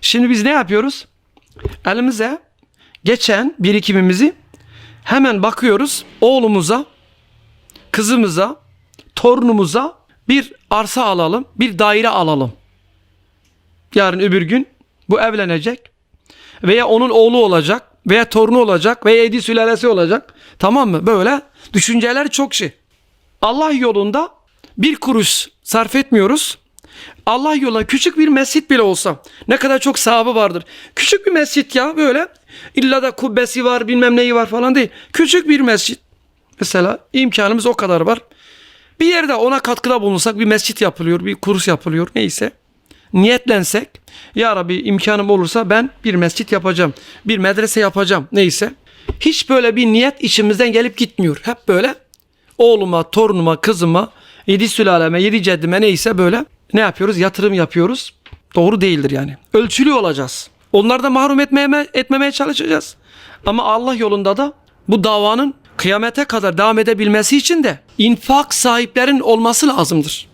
Şimdi biz ne yapıyoruz? Elimize geçen birikimimizi hemen bakıyoruz oğlumuza, kızımıza, torunumuza bir arsa alalım, bir daire alalım. Yarın öbür gün bu evlenecek veya onun oğlu olacak veya torunu olacak veya edi sülalesi olacak. Tamam mı? Böyle düşünceler çok şey. Allah yolunda bir kuruş sarf etmiyoruz. Allah yoluna küçük bir mescit bile olsa ne kadar çok sahabı vardır. Küçük bir mescit ya böyle illa da kubbesi var bilmem neyi var falan değil. Küçük bir mescit. Mesela imkanımız o kadar var. Bir yerde ona katkıda bulunsak bir mescit yapılıyor, bir kurs yapılıyor neyse. Niyetlensek ya Rabbi imkanım olursa ben bir mescit yapacağım, bir medrese yapacağım neyse. Hiç böyle bir niyet içimizden gelip gitmiyor. Hep böyle oğluma, torunuma, kızıma, yedi sülaleme, yedi ceddime neyse böyle ne yapıyoruz? Yatırım yapıyoruz. Doğru değildir yani. Ölçülü olacağız. Onlardan mahrum etmeye, etmemeye çalışacağız. Ama Allah yolunda da bu davanın kıyamete kadar devam edebilmesi için de infak sahiplerin olması lazımdır.